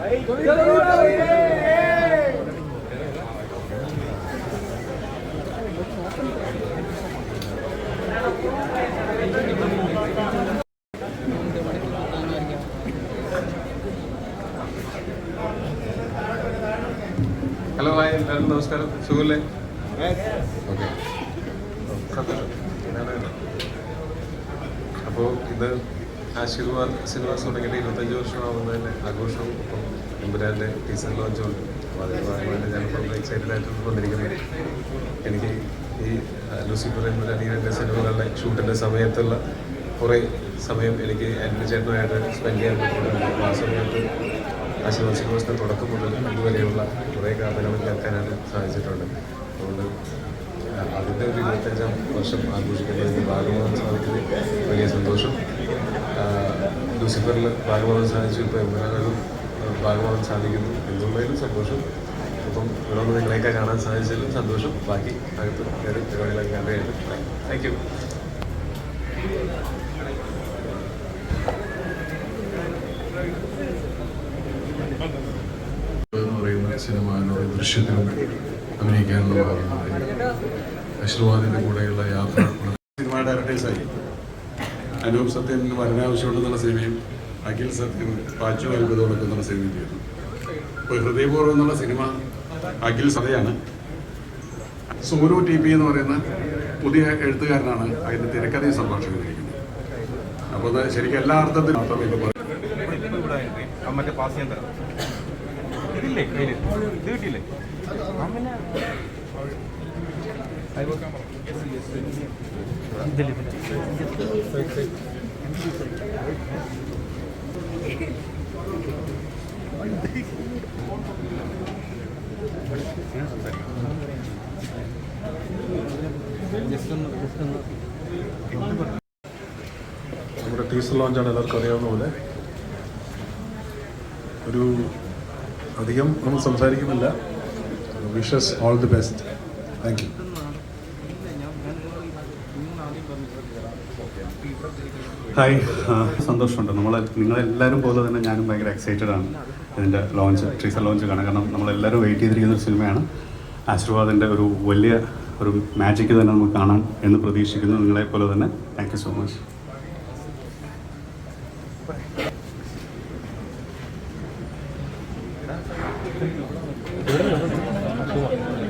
Hello hi എല്ലാവരും നമസ്കാരം. സുഖല്ലേ? ഓക്കെ. സന്തോഷം. അപ്പോൾ ഇത് ആശീർവാദ് സിനിമാസ് തുടങ്ങിയിട്ട് ഇരുപത്തഞ്ച് വർഷമാവുന്നതിന്റെ ആഘോഷവും ഒപ്പം എമ്പുരാന്റെ ടീസർ ലോഞ്ചും ഉണ്ട്. അപ്പോൾ അതിന്റെ ഭാഗമായിട്ട് ഞാനിപ്പോൾ എക്സൈറ്റഡ് ആയിട്ട് വന്നിരിക്കുന്നത് എനിക്ക് ഈ ലൂസിഫർ എമ്പുരാൻ ഈ രണ്ട് സിനിമകളുടെ ഷൂട്ടിന്റെ സമയത്തുള്ള കുറേ സമയം എനിക്ക് എന്റെ ചേട്ടനുമായിട്ട് സ്പെൻഡ് ചെയ്യാൻ പറ്റിയിട്ടുണ്ട് അപ്പോൾ ആ സമയത്ത് ആശീർവാദ് സിനിമാസിന്റെ തുടക്കം മുതൽ ഇതുവരെയുള്ള കുറേ കഥകൾ കേൾക്കാനായിട്ട് സാധിച്ചിട്ടുണ്ട്. അതുകൊണ്ട് അതിന്റെ ഒരു ഇരുപത്തഞ്ചാം വർഷം ആഘോഷിക്കുന്നതിന്റെ ഭാഗമാകാൻ സാധിക്കുന്നത് വലിയ സന്തോഷം. ലൂസിഫറിൽ ഭാഗമാകാൻ സാധിച്ചു. ഇപ്പോൾ എമ്പുരാനും ഭാഗമാകാൻ സാധിക്കുന്നു. എന്നുള്ളതിലും സന്തോഷം. അപ്പം ഇവിടെ വന്ന് നിങ്ങളെയൊക്കെ കാണാൻ സാധിച്ചതിലും സന്തോഷം. ബാക്കി അകത്ത് കയറി പരിപാടികളൊക്കെ കണ്ടുകഴിഞ്ഞു താങ്ക് യു എന്ന് പറയുന്ന സിനിമ എന്നോട് ദൃശ്യത്തിലും പറയുന്നത് ഭാഗ്യമുണ്ടായി കൂടെയുള്ള യാത്ര സിനിമ ഡയറക്ടേഴ്സായി. അനൂപ് സത്യൻ വരനാവശ്യമുണ്ടെന്നുള്ള സിനിമയും അഖിൽ സത്യൻ പാച്ചു അത്ഭുതമൊക്കെ എന്നുള്ള സിനിമയും ചെയ്തു. ഇപ്പോൾ ഹൃദയപൂർവം എന്നുള്ള സിനിമ അഖിൽ സതയാണ് സൂരു ടി പി എന്ന് പറയുന്ന പുതിയ എഴുത്തുകാരനാണ് അതിന്റെ തിരക്കഥയും സംഭാഷണം ചെയ്തിരിക്കുന്നത് അപ്പോൾ ശരിക്കും എല്ലാ അർത്ഥത്തിലും അർത്ഥം ഇതില്ലേ? പറയും നമ്മുടെ ടീസർ ലോഞ്ചാണ് എല്ലാവർക്കും അറിയാവുന്ന പോലെ. ഒരു അധികം നമ്മൾ സംസാരിക്കുന്നില്ല. Wishes all the best thank you hi സന്തോഷമുണ്ട്. നമ്മൾ നിങ്ങളെല്ലാവരും പോലെ തന്നെ ഞാനും ഭയങ്കര എക്സൈറ്റഡ് ആണ് ഇതിന്റെ ലോഞ്ച് ട്രീസർ ലോഞ്ച് കാണാൻ. കാരണം നമ്മളെല്ലാവരും വെയിറ്റ് ചെയ്തിരിക്കുന്ന ഒരു സിനിമയാണ് ആശീർവാദിന്റെ ഒരു വലിയ ഒരു മാജിക് തന്നെ നമുക്ക് കാണാൻ എന്ന് പ്രതീക്ഷിക്കുന്നു നിങ്ങളെ പോലെ തന്നെ. Thank so much